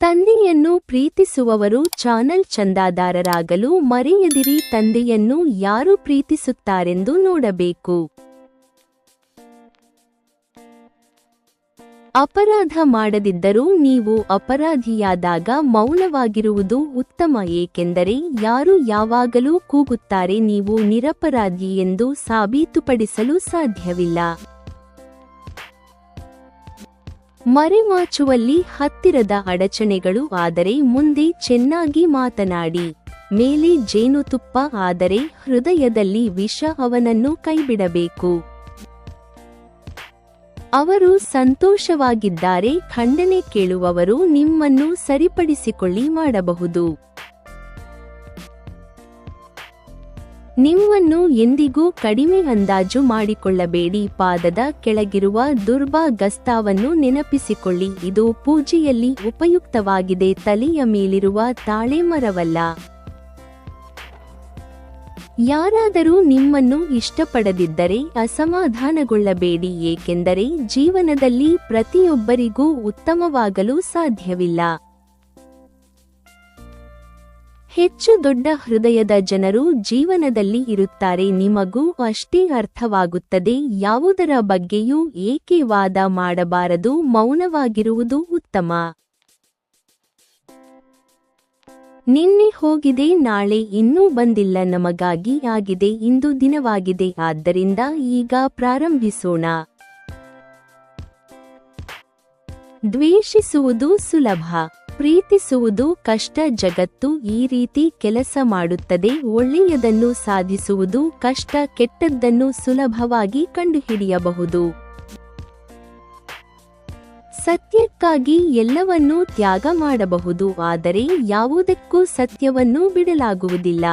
ತಂದೆಯನ್ನು ಪ್ರೀತಿಸುವವರು ಚಾನಲ್ ಚಂದಾದಾರರಾಗಲು ಮರೆಯದಿರಿ, ತಂದೆಯನ್ನು ಯಾರು ಪ್ರೀತಿಸುತ್ತಾರೆಂದು ನೋಡಬೇಕು. ಅಪರಾಧ ಮಾಡದಿದ್ದರೂ ನೀವು ಅಪರಾಧಿಯಾದಾಗ ಮೌನವಾಗಿರುವುದು ಉತ್ತಮ, ಏಕೆಂದರೆ ಯಾರು ಯಾವಾಗಲೂ ಕೂಗುತ್ತಾರೆ, ನೀವು ನಿರಪರಾಧಿ ಎಂದು ಸಾಬೀತುಪಡಿಸಲು ಸಾಧ್ಯವಿಲ್ಲ. ಮರೆಮಾಚುವಲ್ಲಿ ಹತ್ತಿರದ ಅಡಚಣೆಗಳು ಆದರೆ ಮುಂದೆ ಚೆನ್ನಾಗಿ ಮಾತನಾಡಿ. ಮೇಲೆ ಜೇನುತುಪ್ಪ ಆದರೆ ಹೃದಯದಲ್ಲಿ ವಿಷ ಅವನನ್ನು ಕೈಬಿಡಬೇಕು. ಅವರು ಸಂತೋಷವಾಗಿದ್ದಾರೆ, ಖಂಡನೆ ಕೇಳುವವರು ನಿಮ್ಮನ್ನು ಸರಿಪಡಿಸಿಕೊಳ್ಳಿ ಮಾಡಬಹುದು. ನಿಮ್ಮನ್ನು ಎಂದಿಗೂ ಕಡಿಮೆ ಅಂದಾಜು ಮಾಡಿಕೊಳ್ಳಬೇಡಿ. ಪಾದದ ಕೆಳಗಿರುವ ದುರ್ಬಾ ಗಸ್ತಾವನ್ನು ನೆನಪಿಸಿಕೊಳ್ಳಿ. ಇದು ಪೂಜೆಯಲ್ಲಿ ಉಪಯುಕ್ತವಾಗಿದೆ. ತಲೆಯ ಮೇಲಿರುವ ತಾಳೆ ಮರವಲ್ಲ ಯಾರಾದರೂ ನಿಮ್ಮನ್ನು ಇಷ್ಟಪಡದಿದ್ದರೆ ಅಸಮಾಧಾನಗೊಳ್ಳಬೇಡಿ. ಏಕೆಂದರೆ ಜೀವನದಲ್ಲಿ ಪ್ರತಿಯೊಬ್ಬರಿಗೂ ಉತ್ತಮವಾಗಲು ಸಾಧ್ಯವಿಲ್ಲ. ಹೆಚ್ಚು ದೊಡ್ಡ ಹೃದಯದ ಜನರು ಜೀವನದಲ್ಲಿ ಇರುತ್ತಾರೆ. ನಿಮಗೂ ಅಷ್ಟೇ ಅರ್ಥವಾಗುತ್ತದೆ. ಯಾವುದರ ಬಗ್ಗೆಯೂ ಏಕೆ ವಾದ ಮಾಡಬಾರದು? ಮೌನವಾಗಿರುವುದು ಉತ್ತಮ. ನಿನ್ನೆ ಹೋಗಿದೆ, ನಾಳೆ ಇನ್ನೂ ಬಂದಿಲ್ಲ. ನಮಗಾಗಿ ಆಗಿದೆ, ಇಂದು ದಿನವಾಗಿದೆ. ಆದ್ದರಿಂದ ಈಗ ಪ್ರಾರಂಭಿಸೋಣ. ದ್ವೇಷಿಸುವುದು ಸುಲಭ. ಪ್ರೀತಿಸುವುದು ಕಷ್ಟ ಜಗತ್ತು ಈ ರೀತಿ ಕೆಲಸ ಮಾಡುತ್ತದೆ, ಒಳ್ಳೆಯದನ್ನು ಸಾಧಿಸುವುದು ಕಷ್ಟ, ಕೆಟ್ಟದ್ದನ್ನು ಸುಲಭವಾಗಿ ಕಂಡುಹಿಡಿಯಬಹುದು. ಸತ್ಯಕ್ಕಾಗಿ ಎಲ್ಲವನ್ನೂ ತ್ಯಾಗ ಮಾಡಬಹುದು, ಆದರೆ ಯಾವುದಕ್ಕೂ ಸತ್ಯವನ್ನು ಬಿಡಲಾಗುವುದಿಲ್ಲ.